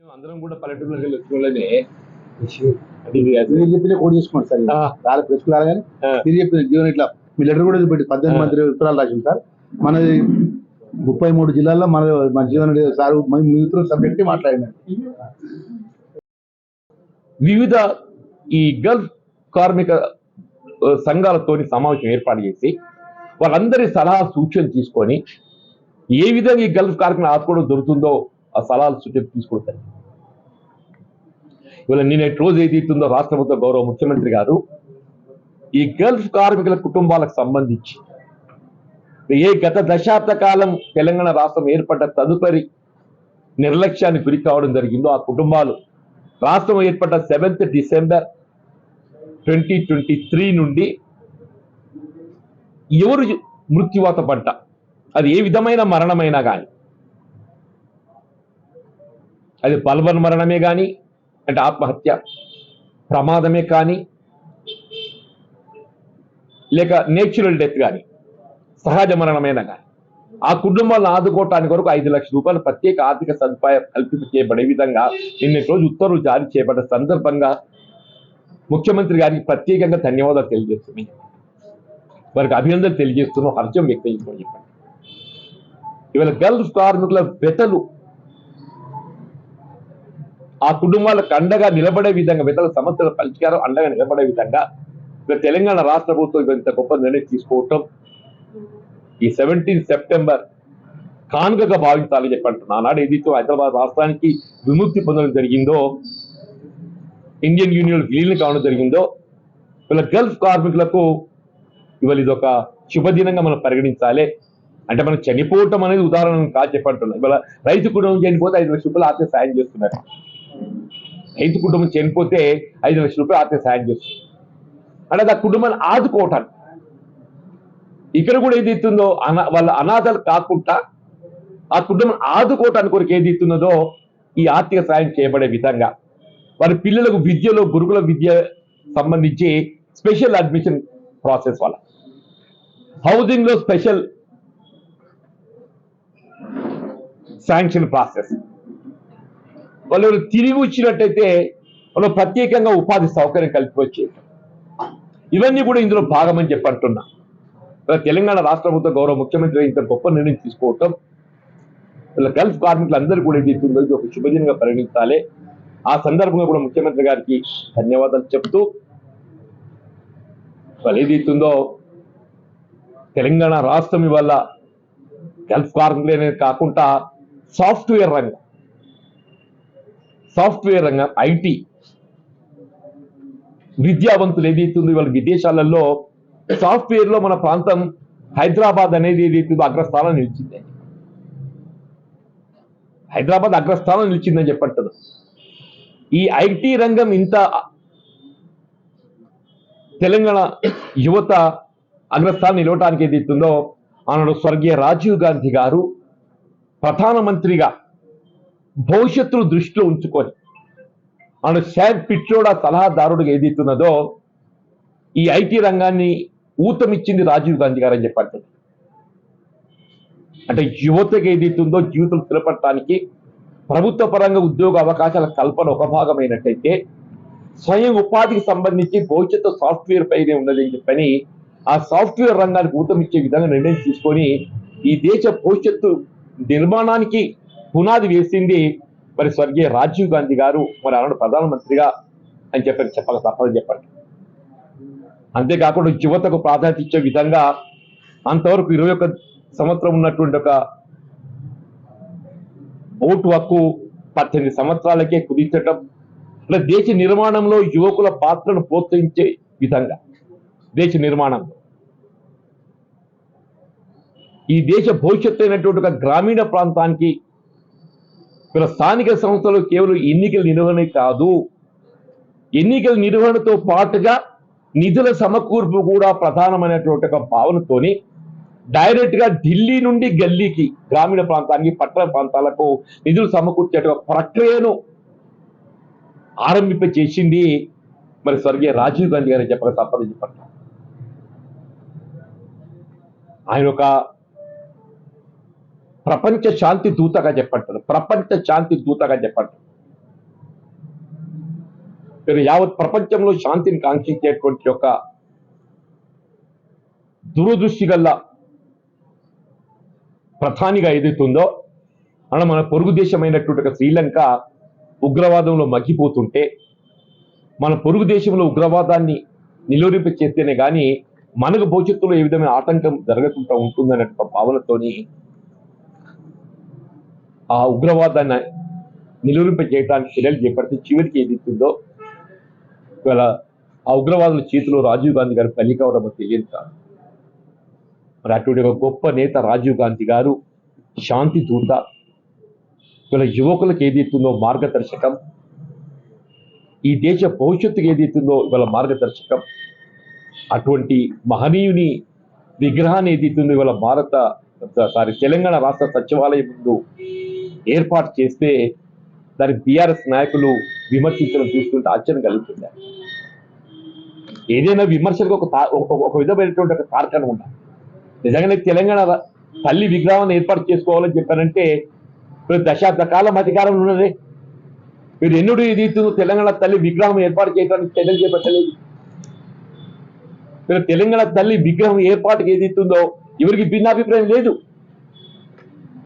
అందరం కూడా పల్లెటూరులోకి వెళ్ళి. మీరు చెప్పిన కోడ్ చేసుకోండి సార్. చాలా ప్రెస్ రాగానే ఆ. మీరు చెప్పిన జీవన్ ఇట్లా మీ లెటర్ కూడా పెట్టి పద్దెనిమిది మంది ఉత్తరాలు రాసింది సార్. మనది ముప్పై మూడు జిల్లాల్లో మన మన జీవన్ సార్ మిత్రుల సబ్జెక్ట్ మాట్లాడినారు. వివిధ ఈ గల్ఫ్ కార్మిక సంఘాలతోని సమావేశం ఏర్పాటు చేసి వాళ్ళందరి సలహా సూచనలు తీసుకొని ఏ విధంగా ఈ గల్ఫ్ కార్మికులను ఆదుకోవడం దొరుకుతుందో ఆ సలహాలు సూచనలు తీసుకుంటాయి ఇవాళ నిన్నటి రోజు ఏదైతుందో రాష్ట్ర ప్రభుత్వ గౌరవ ముఖ్యమంత్రి గారు ఈ గల్ఫ్ కార్మికుల కుటుంబాలకు సంబంధించి ఏ గత దశాబ్ద కాలం తెలంగాణ రాష్ట్రం ఏర్పడ్డ తదుపరి నిర్లక్ష్యానికి గురి కావడం జరిగిందో ఆ కుటుంబాలు రాష్ట్రం ఏర్పడ్డ seventh December twenty twenty three నుండి ఎవరు మృత్యువాత పడ్డ? అది ఏ విధమైన మరణమైనా కానీ అది బల్వన్ మరణమే కానీ అంటే ఆత్మహత్య ప్రమాదమే కానీ లేక నేచురల్ డెత్ కానీ సహజ మరణమైనా కానీ ఆ కుటుంబాలను ఆదుకోవటానికి వరకు ఐదు లక్షల రూపాయలు ప్రత్యేక ఆర్థిక సదుపాయం కల్పిత చేయబడే విధంగా నిన్నటి రోజు ఉత్తర్వులు జారీ చేయబడ్డ సందర్భంగా ముఖ్యమంత్రి గారికి ప్రత్యేకంగా ధన్యవాదాలు తెలియజేస్తున్నాయి వారికి అభినందనలు తెలియజేస్తున్నాం హర్షం వ్యక్తం చేస్తున్నాం చెప్పండి. ఇవాళ గల్ఫ్ కార్మికుల వెతలు ఆ కుటుంబాలకు అండగా నిలబడే విధంగా ఇతర సమస్యల పరిష్కారం అండగా నిలబడే విధంగా తెలంగాణ రాష్ట్ర ప్రభుత్వం ఇంత గొప్ప నిర్ణయం తీసుకోవటం ఈ సెవెంటీన్ సెప్టెంబర్ కానుకగా భావించాలని చెప్పంటున్నా. ఆనాడు ఏదైతే హైదరాబాద్ రాష్ట్రానికి విముక్తి పొందడం జరిగిందో ఇండియన్ యూనియన్ విలీనం కావడం జరిగిందో వీళ్ళ గల్ఫ్ కార్మికులకు ఇవాళ ఇది ఒక శుభదినంగా మనం పరిగణించాలి. అంటే మనం చనిపోవటం అనేది ఉదాహరణ కాదు చెప్పంటున్నాం. ఇవాళ రైతు కుటుంబం చనిపోతే ఐదు లక్షల రూపాయలు ఆత్మ సాయం చేస్తున్నారు. రైతు కుటుంబం చనిపోతే ఐదు లక్షల రూపాయలు ఆర్థిక సాయం చేస్తుంది. అంటే ఆ కుటుంబాన్ని ఆదుకోవటానికి. ఇక్కడ కూడా ఏది ఇస్తుందో అనా వాళ్ళ అనాథలు కాకుండా ఆ కుటుంబం ఆదుకోవటానికి కొరకు ఏది ఇస్తున్నదో ఈ ఆర్థిక సాయం చేయబడే విధంగా వారి పిల్లలకు విద్యలో గురుకుల విద్య సంబంధించి స్పెషల్ అడ్మిషన్ ప్రాసెస్ వల్ల హౌసింగ్లో స్పెషల్ శాంక్షన్ ప్రాసెస్. వాళ్ళు తిరిగి వచ్చినట్టయితే వాళ్ళు ప్రత్యేకంగా ఉపాధి సౌకర్యం కల్పించే ఇవన్నీ కూడా ఇందులో భాగమని చెప్పంటున్నా ఇలా తెలంగాణ రాష్ట్ర ప్రభుత్వ గౌరవ ముఖ్యమంత్రి ఇంత గొప్ప నిర్ణయం తీసుకోవటం ఇలా గల్ఫ్ కార్మికులందరూ కూడా ఇది ఒక శుభదినంగా పరిగణించాలి. ఆ సందర్భంగా కూడా ముఖ్యమంత్రి గారికి ధన్యవాదాలు చెప్తూ వాళ్ళు ఏది తెలంగాణ రాష్ట్రం ఇవాళ గల్ఫ్ కార్మికులే కాకుండా సాఫ్ట్వేర్ రంగం. సాఫ్ట్వేర్ రంగం ఐటీ విద్యావంతులు ఏదైతుందో వాళ్ళ విదేశాలలో సాఫ్ట్వేర్లో మన ప్రాంతం హైదరాబాద్ అనేది ఏదైతుందో అగ్రస్థానం నిలిచింది. హైదరాబాద్ అగ్రస్థానం నిలిచిందని చెప్పంటారు ఈ ఐటీ రంగం ఇంత తెలంగాణ యువత అగ్రస్థానం నిలవటానికి ఏదైతుందో ఆనాడు స్వర్గీయ రాజీవ్ గాంధీ గారు ప్రధానమంత్రిగా భవిష్యత్తును దృష్టిలో ఉంచుకొని. ఆనాడు శామ్ పిట్రోడా సలహాదారుడుగా ఏదైతున్నదో ఈ ఐటీ రంగాన్ని ఊతమిచ్చింది రాజీవ్ గాంధీ గారు అని చెప్పారు అంటే యువతకి ఏదైతుందో జీవితం స్థిరపడటానికి ప్రభుత్వ పరంగా ఉద్యోగ అవకాశాల కల్పన ఒక భాగమైనట్టయితే స్వయం ఉపాధికి సంబంధించి భవిష్యత్తు సాఫ్ట్వేర్ పైనే ఉన్నది అని చెప్పని ఆ సాఫ్ట్వేర్ రంగానికి ఊతమిచ్చే విధంగా నిర్ణయం తీసుకొని ఈ దేశ భవిష్యత్తు నిర్మాణానికి పునాది వేసింది మరి స్వర్గీయ రాజీవ్ గాంధీ గారు మరి ఆనాడు ప్రధానమంత్రిగా అని చెప్పి చెప్పక తప్పదని చెప్పండి అంతేకాకుండా యువతకు ప్రాధాన్యత ఇచ్చే విధంగా అంతవరకు ఇరవై ఒక్క సంవత్సరం ఉన్నటువంటి ఒక ఓటు హక్కు పద్దెనిమిది సంవత్సరాలకే కుదించటం అంటే దేశ నిర్మాణంలో యువకుల పాత్రను ప్రోత్సహించే విధంగా దేశ నిర్మాణంలో. ఈ దేశ భవిష్యత్తు అయినటువంటి ఒక గ్రామీణ ప్రాంతానికి ఇక్కడ స్థానిక సంస్థలు కేవలం ఎన్నికల నిర్వహణ కాదు. ఎన్నికల నిర్వహణతో పాటుగా నిధుల సమకూర్పు కూడా ప్రధానమైనటువంటి ఒక భావనతోని డైరెక్ట్గా ఢిల్లీ నుండి గల్లీకి గ్రామీణ ప్రాంతానికి పట్టణ ప్రాంతాలకు నిధులు సమకూర్చే ఒక ప్రక్రియను ఆరంభింప చేసింది మరి స్వర్గీయ రాజీవ్ గాంధీ గారు చెప్పక తప్పదు చెప్పండి ఆయన ఒక ప్రపంచ శాంతి దూతగా చెప్పంటారు. ప్రపంచ శాంతి దూతగా చెప్పంటారు. కానీ యావత్ ప్రపంచంలో శాంతిని కాంక్షించేటువంటి యొక్క దురదృష్టి గల్ల ప్రధానిగా ఏదైతుందో అలా మన పొరుగు దేశమైనటువంటి శ్రీలంక ఉగ్రవాదంలో మగ్గిపోతుంటే మన పొరుగు దేశంలో ఉగ్రవాదాన్ని నిలువరింప చేస్తేనే కానీ మనకు భవిష్యత్తులో ఏ విధమైన ఆటంకం జరగకుండా ఉంటుందనే భావనతోని ఆ ఉగ్రవాదాన్ని నిలువరింప చేయడానికి చర్యలు చేపడితే చివరికి ఏది ఇస్తుందో ఇవాళ ఆ ఉగ్రవాదుల చేతిలో రాజీవ్ గాంధీ గారు బలి కావడం తెలియదు. కాదు మరి అటువంటి ఒక గొప్ప నేత రాజీవ్ గాంధీ గారు శాంతి దూత. ఇవాళ యువకులకు ఏది ఇస్తుందో మార్గదర్శకం. ఈ దేశ భవిష్యత్తుకు ఏది ఇస్తుందో ఇవాళ మార్గదర్శకం. అటువంటి మహనీయుని విగ్రహాన్ని ఏది ఇవాళ భారత సారీ తెలంగాణ రాష్ట్ర సచివాలయం ముందు ఏర్పాటు చేస్తే దాని బీఆర్ఎస్ నాయకులు విమర్శించడం చూస్తుంటే ఆశ్చర్యం కలుగుతుంది ఏదైనా విమర్శలకు ఒక తా- ఒక- ఒక విధమైనటువంటి ఒక కార్యక్రమం ఉండాలి. నిజంగానే తెలంగాణ తల్లి విగ్రహాన్ని ఏర్పాటు చేసుకోవాలని చెప్పారంటే మీరు దశాబ్ద కాలం అధికారంలో ఉన్నదే. మీరు ఎన్నుడు ఇది తెలంగాణ తల్లి విగ్రహం ఏర్పాటు చేయడానికి చర్యలు చేపట్టలేదు. మీరు తెలంగాణ తల్లి విగ్రహం ఏర్పాటుకి ఏది ఇస్తుందో ఎవరికి భిన్నాభిప్రాయం లేదు.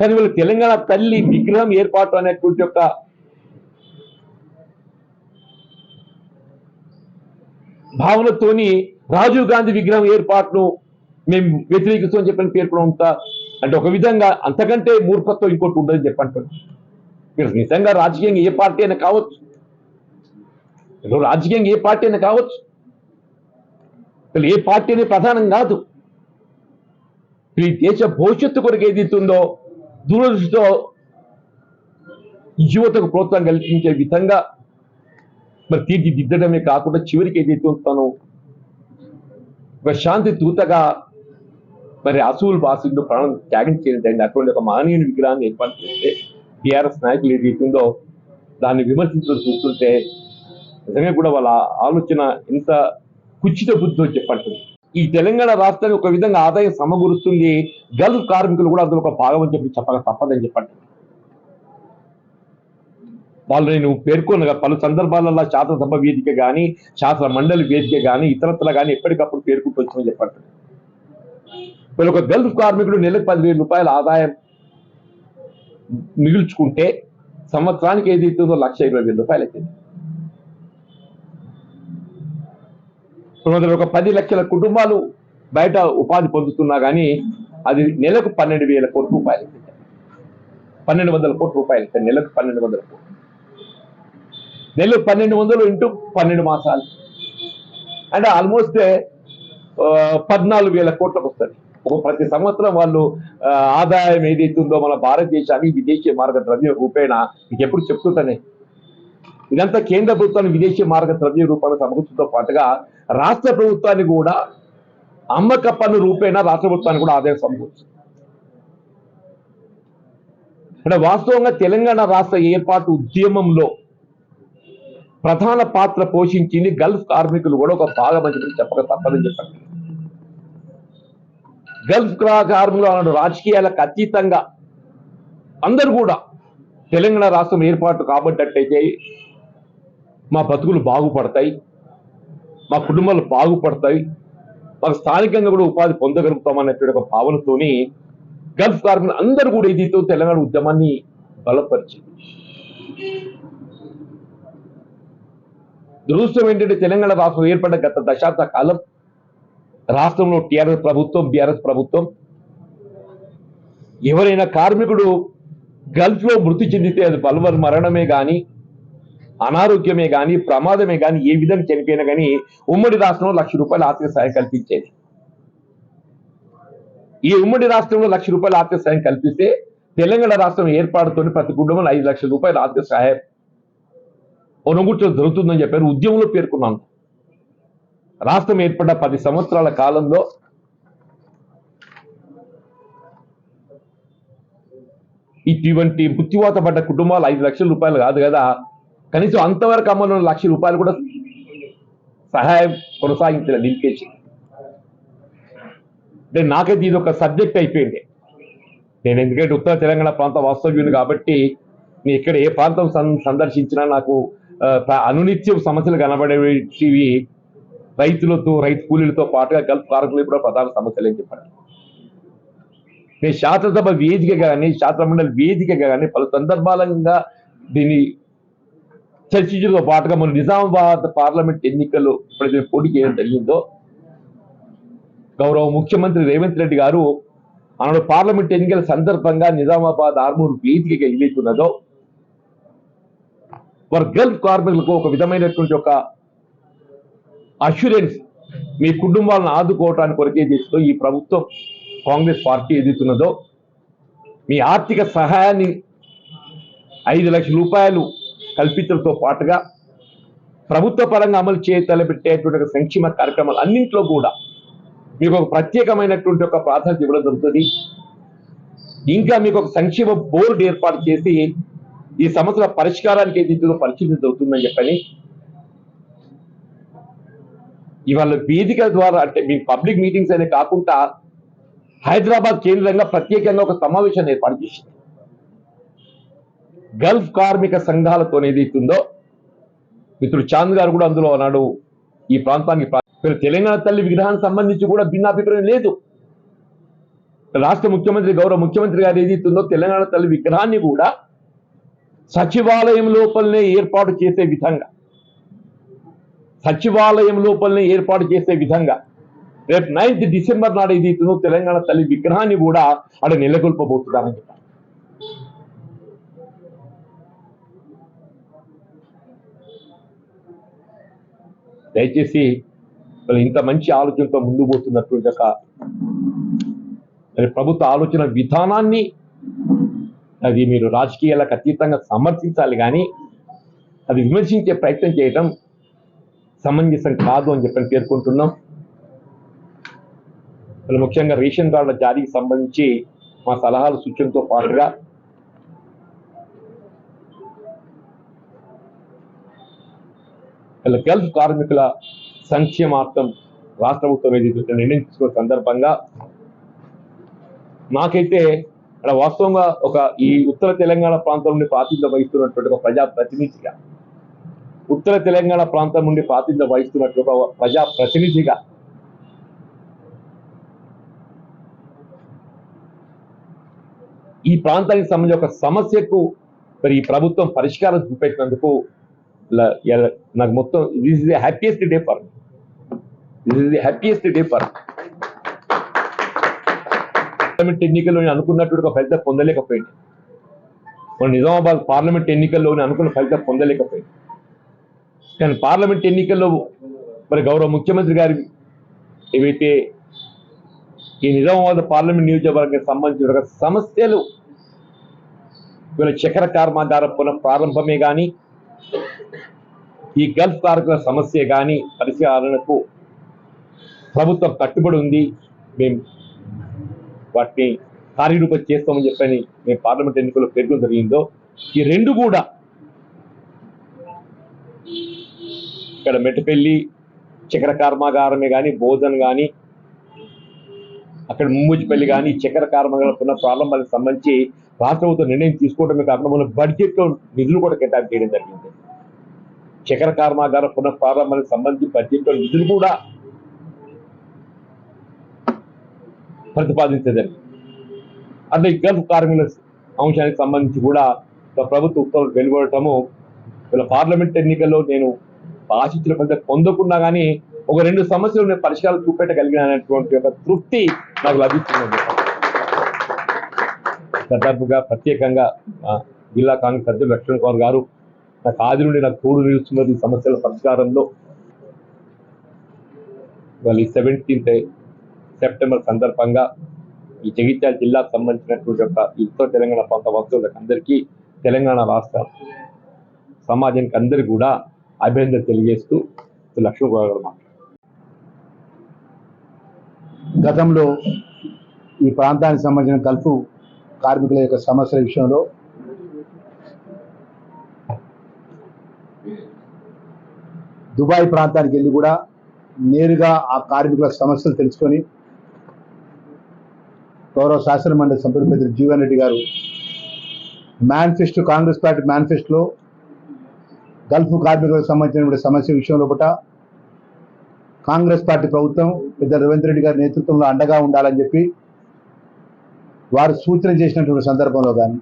కానీ వీళ్ళు తెలంగాణ తల్లి విగ్రహం ఏర్పాటు అనేటువంటి ఒక భావనతోని రాజీవ్ గాంధీ విగ్రహం ఏర్పాటును మేము వ్యతిరేకిస్తామని చెప్పని పేర్కొనంత అంటే ఒక విధంగా అంతకంటే మూర్ఖత్వం ఇంకోటి ఉండదని చెప్పండి మీరు నిజంగా రాజకీయంగా ఏ పార్టీ అయినా కావచ్చు. రాజకీయంగా ఏ పార్టీ అయినా కావచ్చు. అసలు ఏ పార్టీ అనేది ప్రధానం కాదు. ఈ దేశ భవిష్యత్తు కొరకు ఏది ఇస్తుందో దూరదృష్టితో యువతకు ప్రోత్సాహం కల్పించే విధంగా మరి తీర్చిదిద్దడమే కాకుండా చివరికి ఏదైతే తను ఒక శాంతి దూతగా మరి అసూలు బాసులు ప్రాణం త్యాగం చేయడం అటువంటి ఒక మానవీయ విగ్రహాన్ని ఏర్పాటు చేస్తే టిఆర్ఎస్ నాయకులు ఏదైతుందో దాన్ని విమర్శించడం చూస్తుంటే నిజంగా కూడా వాళ్ళ ఆలోచన ఎంత కుచిత బుద్ధితో చెప్పంటుంది ఈ తెలంగాణ రాష్ట్రానికి ఒక విధంగా ఆదాయం సమకూరుస్తుంది. గల్ఫ్ కార్మికులు కూడా అందులో ఒక భాగం అని చెప్పి చెప్పక తప్పదని చెప్పండి. వాళ్ళు నేను పేర్కొన్న పలు సందర్భాలలో శాసనసభ వేదిక కానీ శాసన మండలి వేదిక కానీ ఇతరత్ర కానీ ఎప్పటికప్పుడు పేర్కొంటూ వచ్చామని చెప్పండి. వీళ్ళు ఒక గల్ఫ్ కార్మికుడు నెలకు పదివేల రూపాయల ఆదాయం మిగుల్చుకుంటే సంవత్సరానికి ఏది లక్ష ఇరవై వేల రూపాయలు అవుతుంది ఇప్పుడు ఒక పది లక్షల కుటుంబాలు బయట ఉపాధి పొందుతున్నా కానీ అది నెలకు పన్నెండు వేల కోట్ల రూపాయలు. పన్నెండు వందల కోట్ల రూపాయలు. నెలకు పన్నెండు వందల కోట్లు. నెలకు పన్నెండు వందలు ఇంటూ పన్నెండు మాసాలు. అంటే ఆల్మోస్ట్ పద్నాలుగు వేల కోట్లకు వస్తుంది. ప్రతి సంవత్సరం వాళ్ళు ఆదాయం ఆదాయం ఏదైతుందో మన భారతదేశానికి విదేశీ మార్గ ద్రవ్య రూపేణ మీకు ఎప్పుడు చెప్తుంటానే ఇదంతా కేంద్ర ప్రభుత్వాన్ని విదేశీ మార్గ ద్రవ్య రూపాన్ని సమకూర్చడంతో పాటుగా రాష్ట్ర ప్రభుత్వాన్ని కూడా అమ్మక పన్ను రూపేణ రాష్ట్ర ప్రభుత్వానికి కూడా ఆదాయం సమకూర్చు అంటే వాస్తవంగా తెలంగాణ రాష్ట్ర ఏర్పాటు ఉద్యమంలో ప్రధాన పాత్ర పోషించింది గల్ఫ్ కార్మికులు కూడా ఒక భాగం అని చెప్పి చెప్పక తప్పదని చెప్పండి. గల్ఫ్ కార్మికులు అన్న రాజకీయాలకు అతీతంగా అందరూ కూడా తెలంగాణ రాష్ట్రం ఏర్పాటు కాబట్టయితే మా బతుకులు బాగుపడతాయి. మా కుటుంబాలు బాగుపడతాయి. మాకు స్థానికంగా కూడా ఉపాధి పొందగలుగుతామనేటువంటి ఒక భావనతోని గల్ఫ్ కార్మికులు అందరూ కూడా ఇదితో తెలంగాణ ఉద్యమాన్ని బలపరిచింది. దురదృష్టం ఏంటంటే తెలంగాణ రాష్ట్రం ఏర్పడ్డ గత దశాబ్ద కాలం రాష్ట్రంలో టిఆర్ఎస్ ప్రభుత్వం బిఆర్ఎస్ ప్రభుత్వం ఎవరైనా కార్మికుడు గల్ఫ్లో మృతి చెందితే అది బలవర్ మరణమే కానీ అనారోగ్యమే కానీ ప్రమాదమే కానీ ఏ విధంగా చనిపోయినా కానీ ఉమ్మడి రాష్ట్రంలో లక్ష రూపాయలు ఆర్థిక సాయం కల్పించేది. ఈ ఉమ్మడి రాష్ట్రంలో లక్ష రూపాయలు ఆర్థిక సాయం కల్పిస్తే తెలంగాణ రాష్ట్రం ఏర్పాటుతో ప్రతి కుటుంబంలో ఐదు లక్షల రూపాయల ఆర్థిక సహాయం ఒనగుట్లో దొరుకుతుందని చెప్పారు. ఉద్యమంలో పేర్కొన్నాను రాష్ట్రం ఏర్పడ్డ పది సంవత్సరాల కాలంలో ఇటువంటి మృత్యువాత పడ్డ కుటుంబాలు ఐదు లక్షల రూపాయలు కాదు కదా. కనీసం అంతవరకు అమలు లక్ష రూపాయలు కూడా సహాయం కొనసాగించిన నిలిపేసి. అంటే నాకైతే ఇది ఒక సబ్జెక్ట్ అయిపోయింది. నేను ఎందుకంటే ఉత్తర తెలంగాణ ప్రాంత వాస్తవ్యుని కాబట్టి నేను ఇక్కడ ఏ ప్రాంతం సం- సందర్శించినా నాకు అనునిత్యం సమస్యలు కనబడేటివి రైతులతో రైతు కూలీలతో పాటుగా గల్ఫ్ కార్మికులు కూడా ప్రధాన సమస్యలు అని చెప్పండి నేను శాసనసభ వేదిక కానీ శాసనమండలి వేదికగా కానీ పలు సందర్భాలంగా దీన్ని చర్చించడంతో పాటుగా. మన నిజామాబాద్ పార్లమెంట్ ఎన్నికల్లో ఎప్పుడైతే పోటీ చేయడం జరిగిందో గౌరవ ముఖ్యమంత్రి రేవంత్ రెడ్డి గారు ఆనాడు పార్లమెంట్ ఎన్నికల సందర్భంగా నిజామాబాద్ ఆర్మూరు వేదికగా ఏదైతున్నదో వారు గల్ఫ్ కార్మికులకు ఒక విధమైనటువంటి ఒక అష్యూరెన్స్ మీ కుటుంబాలను ఆదుకోవటానికి కొరకే చేస్తూ ఈ ప్రభుత్వం కాంగ్రెస్ పార్టీ ఎదుగుతున్నదో మీ ఆర్థిక సహాయాన్ని ఐదు లక్షల రూపాయలు కల్పించడంతో పాటుగా ప్రభుత్వ పరంగా అమలు చేయ తలపెట్టేటువంటి సంక్షేమ కార్యక్రమాలు అన్నింటిలో కూడా మీకు ఒక ప్రత్యేకమైనటువంటి ఒక ప్రాధాన్యత ఇవ్వడం జరుగుతుంది. ఇంకా మీకు ఒక సంక్షేమ బోర్డు ఏర్పాటు చేసి ఈ సమస్యల పరిష్కారానికి ఏదైతే పరిశీలన జరుగుతుందని చెప్పని ఇవాళ వేదికల ద్వారా అంటే మీ పబ్లిక్ మీటింగ్స్ అనే కాకుండా హైదరాబాద్ కేంద్రంగా ప్రత్యేకంగా ఒక సమావేశాన్ని ఏర్పాటు చేసింది. గల్ఫ్ కార్మిక సంఘాలతో ఏదైతుందో మిత్రుడు చాంద్ గారు కూడా అందులో అన్నాడు ఈ ప్రాంతానికి ప్రా- తెలంగాణ తల్లి విగ్రహానికి సంబంధించి కూడా భిన్నాభిప్రాయం లేదు. రాష్ట్ర ముఖ్యమంత్రి గౌరవ ముఖ్యమంత్రి గారు ఏదైతుందో తెలంగాణ తల్లి విగ్రహాన్ని కూడా సచివాలయం లోపలనే ఏర్పాటు చేసే విధంగా సచివాలయం లోపలనే ఏర్పాటు చేసే విధంగా రేపు నైన్త్ డిసెంబర్ నాడు ఏదైతుందో తెలంగాణ తల్లి విగ్రహాన్ని కూడా అక్కడ నెలకొల్పబోతున్నారని చెప్పారు. దయచేసి ఇంత మంచి ఆలోచనతో ముందు పోతున్నటువంటి ఒక ప్రభుత్వ ఆలోచన విధానాన్ని అది మీరు రాజకీయాలకు అతీతంగా సమర్థించాలి కానీ అది విమర్శించే ప్రయత్నం చేయటం సమంజసం కాదు అని చెప్పని పేర్కొంటున్నాం. ముఖ్యంగా రేషన్ కార్డుల జారీకి సంబంధించి మా సలహాలు సూచనతో పాటుగా వీళ్ళ గల్ఫ్ కార్మికుల సంక్షేమార్థం రాష్ట్ర ప్రభుత్వం ఏదైతే నిర్ణయం తీసుకున్న సందర్భంగా నాకైతే అక్కడ వాస్తవంగా ఒక ఈ ఉత్తర తెలంగాణ ప్రాంతం నుండి ప్రాతినిధ్యం వహిస్తున్నటువంటి ఒక ప్రజా ప్రతినిధిగా ఉత్తర తెలంగాణ ప్రాంతం నుండి ప్రాతినిధ్యం వహిస్తున్నటువంటి ఒక ప్రజా ప్రతినిధిగా ఈ ప్రాంతానికి సంబంధించిన ఒక సమస్యకు మరి ఈ ప్రభుత్వం పరిష్కారం చూపెట్టినందుకు నాకు మొత్తం this is the happiest day for this is the happiest day for parliament ఎన్నికల్లో నేను అనుకున్నట్టు ఫలితం పొందలేకపోయింది. మన నిజామాబాద్ పార్లమెంట్ ఎన్నికల్లో నేను అనుకున్న ఫలితం పొందలేకపోయింది. కానీ పార్లమెంట్ ఎన్నికల్లో మరి గౌరవ ముఖ్యమంత్రి గారి ఏవైతే ఈ నిజామాబాద్ పార్లమెంట్ నియోజకవర్గానికి సంబంధించిన సమస్యలు వీళ్ళ చక్ర కర్మాగార పునః ప్రారంభమే కానీ ఈ గల్ఫ్ కార్మికుల సమస్య కానీ పరిశీలనకు ప్రభుత్వం కట్టుబడి ఉంది. మేము వాటిని కార్యరూపం చేస్తామని చెప్పని మేము పార్లమెంట్ ఎన్నికల్లో పేర్కొనడం జరిగిందో ఈ రెండు కూడా ఇక్కడ మెట్టపల్లి చక్కెర కర్మాగారమే కానీ బోధన్ కానీ అక్కడ ముమ్మూజిపల్లి కానీ చక్కెర కర్మాగారం ఉన్న ప్రారంభానికి సంబంధించి రాష్ట్ర ప్రభుత్వం నిర్ణయం తీసుకోవడమే కాకుండా మన బడ్జెట్లో నిధులు కూడా కేటాయింపు చేయడం జరిగింది. చక్కెర కర్మాగార పునఃప్రారంభానికి సంబంధించి బడ్జెట్లో నిధులు కూడా ప్రతిపాదించదని అంటే గల్ఫ్ కార్మికుల అంశానికి సంబంధించి కూడా ప్రభుత్వ ఉత్తర్వులు వెలువడటము ఇలా పార్లమెంట్ ఎన్నికల్లో నేను ఆశించిన ఫలితం పొందకుండా కానీ ఒక రెండు సమస్యలు నేను పరిష్కారం చూపెట్టగలిగినటువంటి ఒక తృప్తి నాకు లభిస్తుంది సందర్భంగా ప్రత్యేకంగా జిల్లా కాంగ్రెస్ అధ్యక్షుడు లక్ష్మణ్ కుమార్ గారు నాకు ఆది నుండి నాకు తోడు నిలుస్తున్నారు ఈ సమస్యల పరిష్కారంలో. ఇవాళ ఈ సెవెంటీన్త్ సెప్టెంబర్ సందర్భంగా ఈ జగిత్యాల జిల్లాకు సంబంధించినటువంటి యొక్క ఉత్తర తెలంగాణ ప్రాంత వస్తువులకు అందరికీ తెలంగాణ రాష్ట్ర సమాజానికి అందరికీ కూడా అభినందన తెలియజేస్తూ లక్ష్మీ కుమార్ గతంలో ఈ ప్రాంతానికి సంబంధించిన కలుపు కార్మికుల యొక్క సమస్యల విషయంలో దుబాయ్ ప్రాంతానికి వెళ్ళి కూడా నేరుగా ఆ కార్మికుల సమస్యలు తెలుసుకొని గౌరవ శాసన మండలి సభ్యుడు పెద్ద Jeevan Reddy garu manifesto Congress party మేనిఫెస్టోలో గల్ఫ్ కార్మికులకు సంబంధించిన సమస్య విషయంలో పూట కాంగ్రెస్ పార్టీ ప్రభుత్వం పెద్ద రేవంత్ రెడ్డి గారి నేతృత్వంలో అండగా ఉండాలని చెప్పి వారు సూచన చేసినటువంటి సందర్భంలో కానీ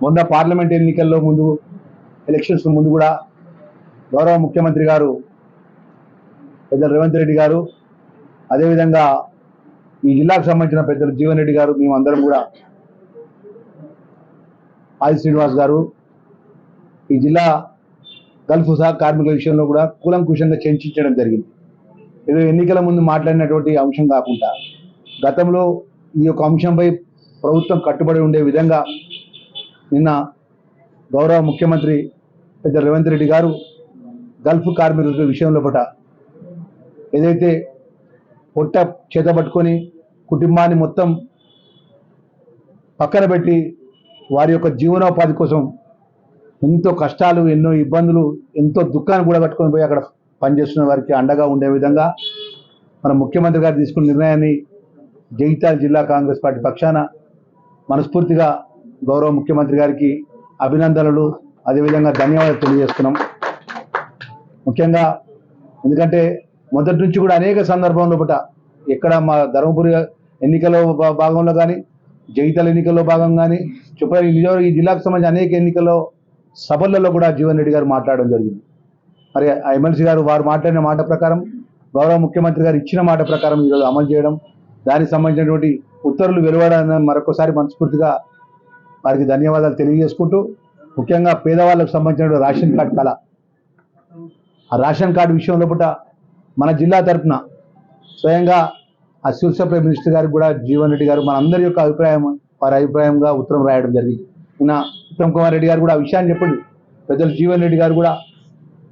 మొన్న పార్లమెంట్ ఎన్నికల్లో ముందు ఎలక్షన్స్ ముందు కూడా గౌరవ ముఖ్యమంత్రి గారు పెద్ద రేవంత్ రెడ్డి గారు అదేవిధంగా ఈ జిల్లాకు సంబంధించిన పెద్దలు జీవన్ రెడ్డి గారు మేమందరం కూడా ఆది శ్రీనివాస్ గారు ఈ జిల్లా గల్ఫ్ సహా కార్మికుల విషయంలో కూడా కూలంకుషంగా చర్చించడం జరిగింది. ఏదో ఎన్నికల ముందు మాట్లాడినటువంటి అంశం కాకుండా గతంలో ఈ యొక్క అంశంపై ప్రభుత్వం కట్టుబడి ఉండే విధంగా నిన్న గౌరవ ముఖ్యమంత్రి పెద్ద రేవంత్ రెడ్డి గారు గల్ఫ్ కార్మికుల విషయంలో పట ఏదైతే పొట్ట చేత పట్టుకొని కుటుంబాన్ని మొత్తం పక్కన పెట్టి వారి యొక్క జీవనోపాధి కోసం ఎంతో కష్టాలు ఎన్నో ఇబ్బందులు ఎంతో దుఃఖాన్ని కూడా కట్టుకొని పోయి అక్కడ పనిచేస్తున్న వారికి అండగా ఉండే విధంగా మన ముఖ్యమంత్రి గారు తీసుకున్న నిర్ణయాన్ని జగిత్యాల జిల్లా కాంగ్రెస్ పార్టీ పక్షాన మనస్ఫూర్తిగా గౌరవ ముఖ్యమంత్రి గారికి అభినందనలు. అదేవిధంగా ధన్యవాదాలు తెలియజేస్తున్నాం. ముఖ్యంగా ఎందుకంటే మొదటి నుంచి కూడా అనేక సందర్భంలో పట ఎక్కడ మా ధర్మపురి ఎన్నికల్లో భా- భాగంలో కానీ జగితాల ఎన్నికల్లో భాగం కానీ చుప్ప ఈ ఈ జిల్లాకు సంబంధించి అనేక ఎన్నికల్లో సభలలో కూడా జీవన్ రెడ్డి గారు మాట్లాడడం జరిగింది. మరి ఆ ఎమ్మెల్సీ గారు వారు మాట్లాడిన మాట ప్రకారం గౌరవ ముఖ్యమంత్రి గారు ఇచ్చిన మాట ప్రకారం ఈరోజు అమలు చేయడం దానికి సంబంధించినటువంటి ఉత్తర్వులు వెలువడాలని మరొకసారి మనస్ఫూర్తిగా వారికి ధన్యవాదాలు తెలియజేసుకుంటూ ముఖ్యంగా పేదవాళ్ళకు సంబంధించిన రేషన్ కార్డు కళ రేషన్ కార్డు విషయంలో పూట మన జిల్లా తరపున స్వయంగా ఆ శివసభ మినిస్టర్ గారికి కూడా జీవన్ రెడ్డి గారు మన అందరి యొక్క అభిప్రాయం వారి అభిప్రాయంగా ఉత్తరం రాయడం జరిగింది. నిన్న ఉత్తమ్ కుమార్ రెడ్డి గారు కూడా ఆ విషయాన్ని చెప్పండి. పెద్దలు జీవన్ రెడ్డి గారు కూడా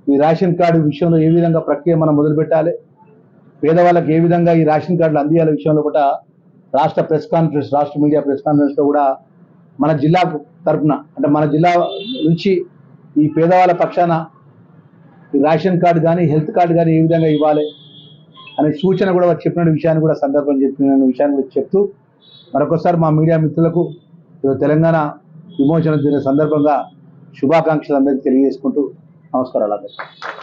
ఈ రేషన్ కార్డు విషయంలో ఏ విధంగా ప్రక్రియ మనం మొదలు పెట్టాలి? పేదవాళ్ళకి ఏ విధంగా ఈ రేషన్ కార్డులు అందియాల విషయంలో కూడా రాష్ట్ర ప్రెస్ కాన్ఫరెన్స్ రాష్ట్ర మీడియా ప్రెస్ కాన్ఫరెన్స్లో కూడా మన జిల్లా తరపున అంటే మన జిల్లా నుంచి ఈ పేదవాళ్ళ పక్షాన రేషన్ కార్డు కానీ హెల్త్ కార్డు కానీ ఏ విధంగా ఇవ్వాలి అనే సూచన కూడా వారు చెప్పిన విషయాన్ని కూడా సందర్భం చెప్పిన విషయాన్ని కూడా చెప్తూ మరొకసారి మా మీడియా మిత్రులకు తెలంగాణ విమోచన దిన సందర్భంగా శుభాకాంక్షలు అందరికీ తెలియజేసుకుంటూ నమస్కారాలు అందరికీ.